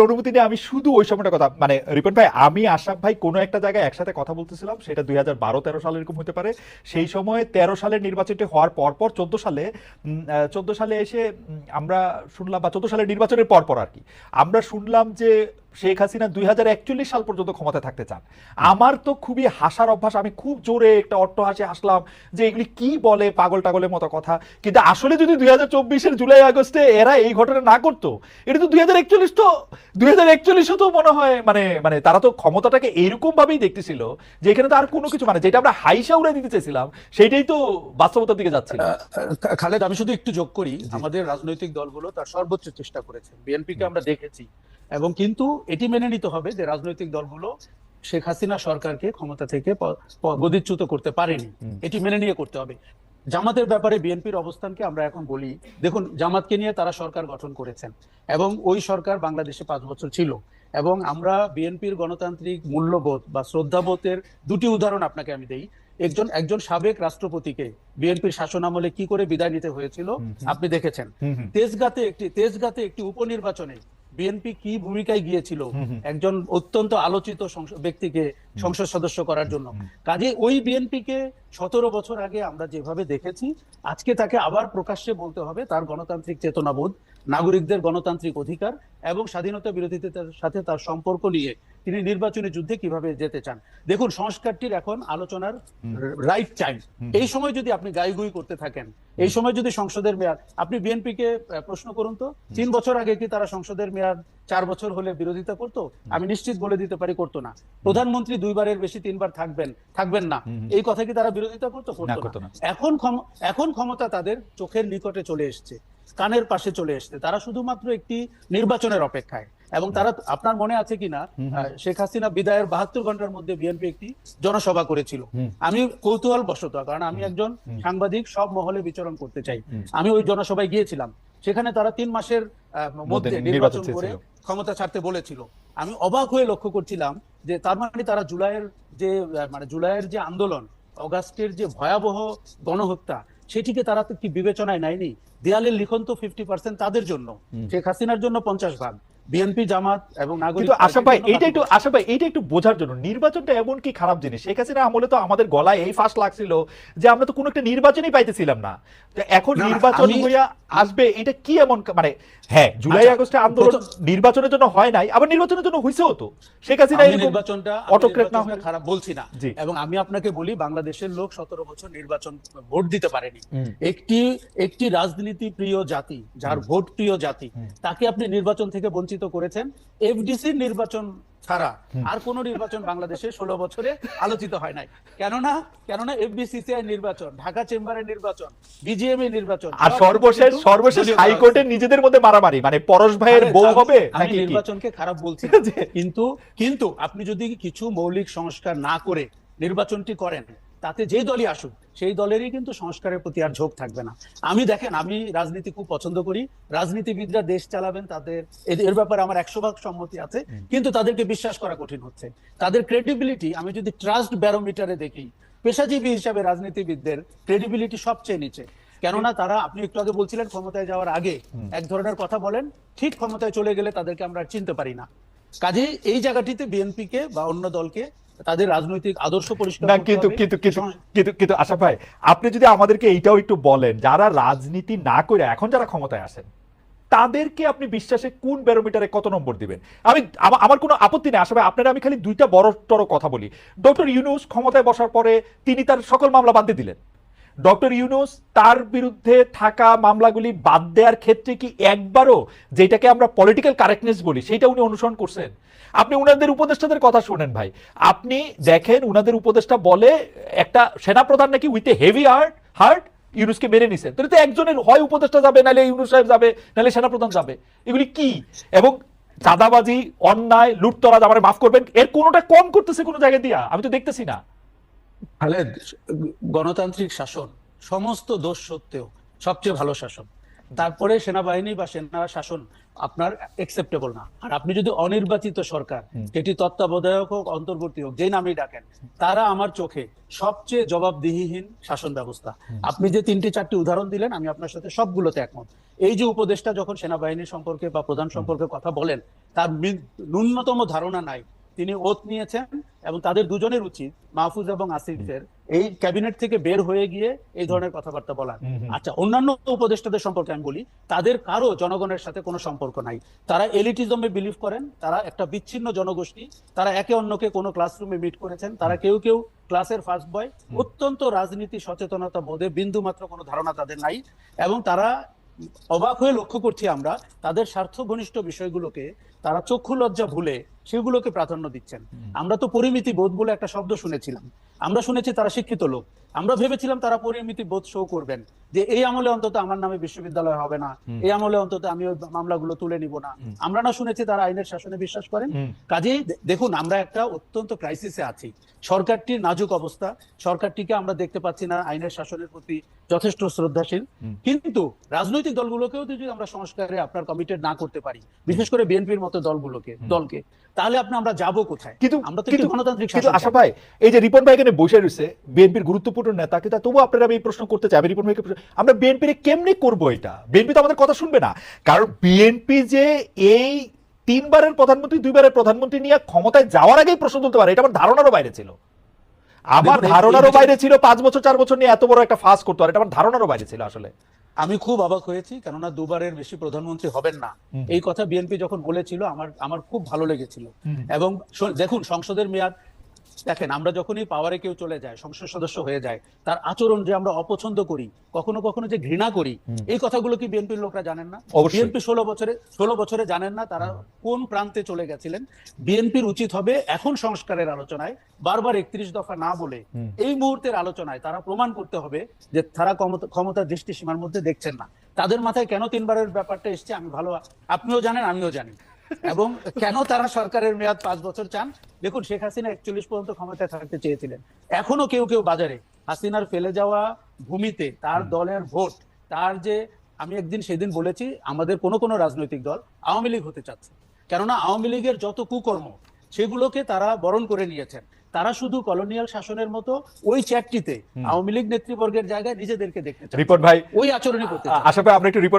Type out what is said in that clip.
আপনার অনুমতি নিয়ে আমি শুধু ওই সময়টা কথা মানে রিপন ভাই, আমি, আশরাফ ভাই কোনো একটা জায়গায় একসাথে কথা বলতেছিলাম, সেটা দুই হাজার বারো, তেরো সালে এরকম হতে পারে। সেই সময় তেরো সালের নির্বাচনটি হওয়ার পর পর চোদ্দ সালে চোদ্দ সালে এসে আমরা শুনলাম বা চোদ্দ সালের নির্বাচনের পর পর আর কি, আমরা শুনলাম যে শেখ হাসিনা দুই হাজার একচল্লিশ সাল পর্যন্ত ক্ষমতায় থাকতে চান। আমার তো খুবই হাসার অভ্যাস, আমি খুব জোরে একটা অট্ট হাসি হাসলাম যে এগুলি কি বলে পাগল টাগলের মতো কথা। কিন্তু আসলে যদি দুই হাজার চব্বিশের জুলাই, আগস্টে এরা এই ঘটনা না করতো, এটা তো দুই হাজার একচল্লিশ তো, দুই হাজার একচল্লিশও তো মনে হয় মানে মানে তারা তো ক্ষমতাটাকে এরকম ভাবেই দেখতেছিল যে এখানে তো আর কোনো কিছু মানে যেটা আমরা হাইসা উড়ে দিতে চাইছিলাম সেটাই তো বাস্তবতার দিকে যাচ্ছে খালেদ, আমি শুধু একটু যোগ করি। আমাদের রাজনৈতিক দলগুলো তার সর্বোচ্চ চেষ্টা করেছে। বিএনপিকে আমরা দেখেছি। এবং কিন্তু এটি মেনে নিতে হবে যে রাজনৈতিক দলগুলো শেখ হাসিনা সরকারকে ক্ষমতা থেকে গদিচ্যুত করতে পারেনি। এটি মেনে নিয়ে করতে হবে। জামাতের ব্যাপারে বিএনপির অবস্থানকে আমরা এখন বলি দেখুন জামাতকে নিয়ে তারা সরকার গঠন করেছেন এবং ওই সরকার বাংলাদেশে পাঁচ বছর ছিল এবং আমরা বিএনপির গণতান্ত্রিক মূল্যবোধ বা শ্রদ্ধাবোধের দুটি উদাহরণ আপনাকে আমি দেই। একজন একজন সাবেক রাষ্ট্রপতিকে বিএনপির শাসন আমলে কি করে বিদায় নিতে হয়েছিল। আপনি দেখেছেন। তেজগাতে একটি তেজগাতে একটি উপনির্বাচনে বিএনপি কি ভূমিকায় গিয়েছিল। একজন অত্যন্ত আলোচিত ব্যক্তিকে সংসদ সদস্য করার জন্য। কাজে ওই বিএনপিকে সতেরো বছর আগে আমরা যেভাবে দেখেছি আজকে তাকে আবার প্রকাশ্যে বলতে হবে তার গণতান্ত্রিক চেতনাবোধ নাগরিকদের গণতান্ত্রিক অধিকার এবং স্বাধীনতা বিরোধীদের সাথে তার সম্পর্ক নিয়ে তিনি নির্বাচনী যুদ্ধে কীভাবে যেতে চান? দেখুন সংস্কারটির এখন আলোচনার রাইট টাইম এই সময় যদি আপনি গাইগুই করতে থাকেন এই সময় যদি সংসদের মেয়াদ আপনি বিএনপিকে প্রশ্ন করুন তো তিন বছর আগে কি তারা সংসদের মেয়াদ চার বছর হলে বিরোধিতা করতো? আমি নিশ্চিত বলে দিতে পারি করতো না। প্রধানমন্ত্রী দুইবারের বেশি তিনবার থাকবেন থাকবেন না। এই কথা কি তারা বিরোধিতা করতো? করতো না। এখন ক্ষম- এখন ক্ষমতা তাদের চোখের নিকটে চলে এসছে কানের পাশে চলে এসছে। তারা শুধুমাত্র একটি নির্বাচনের অপেক্ষায়। এবং তারা আপনার মনে আছে কিনা শেখ হাসিনা বিদায়ের বাহাত্তর ঘণ্টার মধ্যে বিএনপি একটি জনসভা করেছিল। আমি কৌতূহল বশত কারণ আমি একজন সাংবাদিক সব মহলে বিচরণ করতে চাই। আমি ওই জনসভায় গিয়েছিলাম। সেখানে তারা তিন মাসের মধ্যে নির্বাচন নির্বাচন করে ক্ষমতা ছাড়তে বলেছিল। আমি অবাক হয়ে লক্ষ্য করছিলাম যে তার মানে তারা জুলাইয়ের যে মানে জুলাইয়ের যে আন্দোলন অগাস্টের যে ভয়াবহ গণহত্যা সেটিকে তারা তো কি বিবেচনায় নেয়নি? দেয়ালের লিখন তো ফিফটি পার্সেন্ট তাদের জন্য। শেখ হাসিনার জন্য পঞ্চাশ ভাগ। বিএনপি জামাত এবং নাগরিক কিন্তু আশা ভাই এইটা একটু আশা ভাই এইটা একটু বোঝার জন্য নির্বাচনটা এমন কি খারাপ জিনিস? শেখ হাসিনা আমলে তো আমাদের গলায় এই ফাঁস লাগছিল যে আমরা তো কোনো একটা নির্বাচনই পাইতেছিলাম না। তো এখন নির্বাচন হইয়া আসবে এটা কি এমন মানে হ্যাঁ জুলাই আচ্ছা, আগস্টে আন্দোলন নির্বাচনের জন্য হয় নাই আবার নির্বাচনের জন্য হইছেও তো। শেখ হাসিনা নির্বাচনটা autocrat না হয়ে- খারাপ বলছি না। জি। এবং আমি আপনাকে বলি বাংলাদেশের লোক সতেরো বছর নির্বাচন ভোট দিতে পারেনি। একটি একটি রাজনীতি প্রিয় জাতি যার ভোট প্রিয় জাতি তাকে আপনি নির্বাচন থেকে বঞ্চিত করেছেন এফডিসির নির্বাচন ছাড়া আর কোন নির্বাচন বাংলাদেশে ষোলো বছরে আলোচিত হয় নাই। কেননা কেননা এফবিসিসিআই নির্বাচন ঢাকা চেম্বারের নির্বাচন বিজিএম এর নির্বাচন আর সর্বশেষ সর্বশেষ দলীয় হাইকোর্টের নিজেদের মধ্যে মারামারি মানে পরশ ভাইয়ের বউ হবে আমি নির্বাচনকে খারাপ বলছি কিন্তু কিন্তু আপনি যদি কিছু মৌলিক সংস্কার না করে নির্বাচনটি করেন তাতে যে দলই আসুক সেই দলেরই কিন্তু সংস্কারের প্রতি আর ঝোঁক থাকবে না। আমি দেখেন আমি রাজনীতি খুব পছন্দ করি। রাজনীতিবিদরা দেশ চালাবেন তাদের এর- ব্যাপারে আমার একশো ভাগ সম্মতি আছে। কিন্তু তাদেরকে বিশ্বাস করা কঠিন হচ্ছে। তাদের ক্রেডিবিলিটি আমি যদি ট্রাস্ট ব্যারোমিটারে দেখি পেশাজীবী হিসাবে রাজনীতিবিদদের ক্রেডিবিলিটি সবচেয়ে নিচে। কেননা তারা আপনি একটু আগে বলছিলেন ক্ষমতায় যাওয়ার আগে এক ধরনের কথা বলেন ঠিক ক্ষমতায় চলে গেলে তাদেরকে আমরা চিনতে পারি না। কাজে এই জায়গাটিতে বিএনপি কে বা অন্য দলকে তাদের রাজনৈতিক আদর্শ পরিষ্কার না কিন্তু কিন্তু কিন্তু কিন্তু কিন্তু আশা ভাই আপনি যদি আমাদেরকে এইটাও একটু বলেন যারা রাজনীতি না করে এখন যারা ক্ষমতায় আসেন তাদেরকে আপনি বিশ্বাসে কোন ব্যারোমিটারে কত নম্বর দিবেন? আমি আমার কোনো আপত্তি নেই আশা ভাই আপনারা আমি খালি দুইটা বড় টড় কথা বলি। ডক্টর ইউনুস ক্ষমতায় বসার পরে তিনি তার সকল মামলা বাদ দিয়ে দিলেন। ডক্টর ইউনুস, তার বিরুদ্ধে থাকা মামলাগুলি বাদ দেওয়ার ক্ষেত্রে কি একবারও যেটাকে আমরা পলিটিক্যাল কারেক্টনেস বলি, সেটা উনি অনুসরণ করছেন? আপনি উনাদের উপদেষ্টাদের কথা শুনেন ভাই। আপনি দেখেন উনাদের উপদেষ্টা বলে একটা সেনাপ্রধান নাকি with a heavy heart heart ইউনুসকে মেরে নিছেন তাহলে তো একজনের হয় উপদেষ্টা যাবে, নাহলে ইউনুস সাহেব যাবে, নাহলে সেনাপ্রধান যাবে। এগুলি কি? এবং চাঁদাবাজি, অন্যায়, লুটতরাজ আমার মাফ করবেন, এর কোনোটা কম করতেছে কোনো জায়গায় দিয়া? আমি তো দেখতেছি না। খালেদ গণতান্ত্রিক শাসন সমস্ত দোষ সত্ত্বেও সবচেয়ে ভালো শাসন। তারপরে সেনাবাহিনী বা সেনা শাসন আপনার একসেপ্টেবল না। আর আপনি যদি অনির্বাচিত সরকার। যেটি তত্ত্বাবধায়ক হোক অন্তর্বর্তী হোক যেই নামই ডাকেন তারা আমার চোখে সবচেয়ে জবাবদিহিহীন শাসন ব্যবস্থা। আপনি যে তিনটি চারটি উদাহরণ দিলেন আমি আপনার সাথে সবগুলোতে একমত। এই যে উপদেষ্টা যখন সেনাবাহিনী সম্পর্কে বা প্রধান সম্পর্কে কথা বলেন তার ন্যূনতম ধারণা নাই। তিনি ওত নিয়েছেন এবং তাদের দুজনের উচিত মাহফুজ এবং আসিফের এই ক্যাবিনেট থেকে বের হয়ে গিয়ে এই ধরনের কথাবার্তা হুম। আচ্ছা অন্যান্য উপদেষ্টাদের সম্পর্কে আমি বলি তাদের কারও জনগণের সাথে কোনো সম্পর্ক নাই। তারা এলিটিজমে বিলিভ করেন তারা একটা বিচ্ছিন্ন জনগোষ্ঠী তারা একে অন্যকে কোনো ক্লাসরুমে মিট করেছেন তারা কেউ কেউ ক্লাসের ফার্স্ট বয় অত্যন্ত রাজনীতি সচেতনতা বোধে বিন্দু মাত্র কোনো ধারণা তাদের নাই এবং তারা অবাক হয়ে লক্ষ্য করছি আমরা তাদের স্বার্থ ঘনিষ্ঠ বিষয়গুলোকে তারা চক্ষু লজ্জা ভুলে সেগুলোকে প্রাধান্য দিচ্ছেন। আমরা তো পরিমিতি বোধ বলে একটা শব্দ শুনেছিলাম। আমরা শুনেছি তারা শিক্ষিত লোক। আমরা ভেবেছিলাম তারা পরিমিতি বোধ শো করবেন যে এই আমলে অন্তত আমার নামে বিশ্ববিদ্যালয় হবে না এই আমলে অন্তত আমি ওই মামলাগুলো তুলে নিব না। আমরা না শুনেছি তারা আইনের শাসনে বিশ্বাস করেন। কাজেই দেখুন আমরা একটা অত্যন্ত ক্রাইসিসে আছি। সরকারটির নাজুক অবস্থা সরকারটিকে আমরা দেখতে পাচ্ছি না আইনের শাসনের প্রতি যথেষ্ট শ্রদ্ধাশীল। কিন্তু রাজনৈতিক দলগুলোকেও যদি আমরা সংস্কারে আপনার কমিটেড না করতে পারি বিশেষ করে বিএনপির মতো দলগুলোকে দলকে তাহলে আপনি আমরা যাব কোথায়? কিন্তু আমরা তো কিন্তু গণতান্ত্রিক শাসন আশা। ভাই এই যে রিপন ভাই এখানে বসে রয়েছে বিএনপির গুরুত্বপূর্ণ নেতা কিন্তু তবু আপনারা আমি এই প্রশ্ন করতে চাই। আমি রিপন ভাইকে আমরা বিএনপির কেমনে করব এটা? বিএনপি তো আমাদের কথা শুনবে না। কারণ বিএনপি যে এই তিনবারের প্রধানমন্ত্রী দুইবারের প্রধানমন্ত্রী নিয়ে ক্ষমতায় যাওয়ার আগেই প্রশ্ন তুলতে পারে এটা আমার ধারণারও বাইরে ছিল। আমার ধারণারও বাইরে ছিল পাঁচ বছর চার বছর নিয়ে এত বড় একটা ফাঁস করতে পারে এটা আমার ধারণারও বাইরে ছিল আসলে। আমি খুব অবাক হয়েছি কেননা দুবারের বেশি প্রধানমন্ত্রী হবেন না। এই কথা বিএনপি যখন বলেছিল আমার আমার খুব ভালো লেগেছিল। এবং দেখুন সংসদের মেয়াদ দেখেন আমরা যখনই পাওয়ারে কেউ চলে যায় সংসদ সদস্য হয়ে যায় তার আচরণ যে আমরা অপছন্দ করি কখনো কখনো যে ঘৃণা করি এই কথাগুলো কি বিএনপির লোকরা জানেন না? বিএনপি ষোলো বছরে ষোলো বছরে জানেন না তারা কোন প্রান্তে চলে গেছিলেন। বিএনপির উচিত হবে এখন সংস্কারের আলোচনায় বারবার একত্রিশ দফা না বলে এই মুহূর্তের আলোচনায় তারা প্রমাণ করতে হবে যে তারা ক্ষমতা ক্ষমতার দৃষ্টি সীমার মধ্যে দেখছেন না। তাদের মাথায় কেন তিনবারের ব্যাপারটা এসছে আমি ভালো আপনিও জানেন আমিও জানি। এবং কেন তারা সরকারের মেয়াদ পাঁচ বছর চান? দেখুন শেখ হাসিনা একচল্লিশ পর্যন্ত ক্ষমতায় থাকতে চেয়েছিলেন। এখনও কেউ কেউ বাজারে। হাসিনার ফেলে যাওয়া ভূমিতে তার দলের ভোট তার যে আমি একদিন সেদিন বলেছি আমাদের কোনো কোনো রাজনৈতিক দল আওয়ামী লীগ হতে চাচ্ছে। কেননা আওয়ামী লীগের যত কুকর্ম সেগুলোকে তারা বরণ করে নিয়েছেন। তারা শুধু কলোনিয়াল শাসনের মতো ওই চ্যাটটিতে আওয়ামী লীগ নেতৃবর্গের জায়গায় নিজেদেরকে দেখতে রিপন ভাই ওই আচরণই করতে আশা ভাই আমরা একটু রিপন